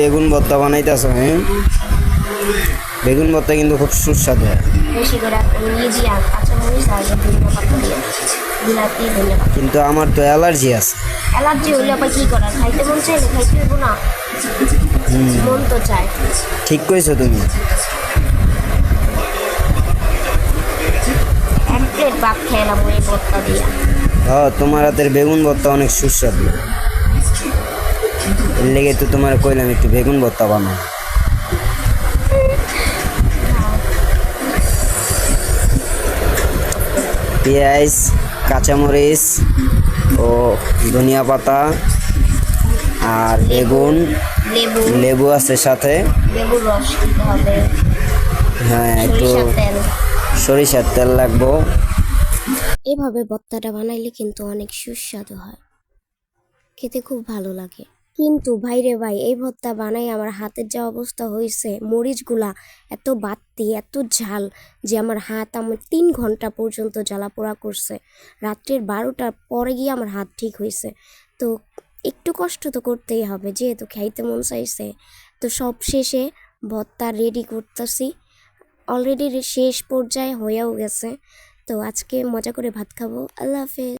বেগুন ভর্তা বানাইতেছ হ্যাঁ বেগুন ভর্তা কিন্তু খুব সুস্বাদু। হয় কিন্তু আমার তো অ্যালার্জি আছে। অ্যালার্জি হইলে আবার কি করার খাইতে মন চাইলে খাইতে হইব না মন তো চায় ঠিক কইছো তুমি। এক প্লেট ভাত খেলাম ওই ভর্তা দিয়া। হ তোমার হাতের বেগুন ভর্তা অনেক সুস্বাদু। লেগে তো তোমার কইলাম একটু বেগুন ভর্তা বানাও। পেঁয়াজ কাঁচামরিচ ও ধনিয়া পাতা আর বেগুন লেবু। আছে সাথে। হ্যাঁ একটু সরিষার তেল। সরিষার তেল লাগবো। এভাবে ভর্তাটা বানাইলে কিন্তু অনেক সুস্বাদু হয়। খেতে খুব ভালো লাগে। কিন্তু ভাইরে ভাই, এই ভর্তা বানাই আমার হাতের যা অবস্থা হয়েছে, মরিচগুলা এত বাত্তি এত ঝাল যে আমার হাত আমার তিন ঘণ্টা পর্যন্ত জ্বালা পোড়া করছে। রাত্রের বারোটার পরে গিয়ে আমার হাত ঠিক হয়েছে। তো একটু কষ্ট তো করতেই হবে, যেহেতু খাইতে মন চাইছে। তো সব শেষে ভর্তা রেডি করতেছি। অলরেডি শেষ পর্যায়ে হয়েও গেছে। তো আজকে মজা করে ভাত খাব। আল্লাহ হাফেজ।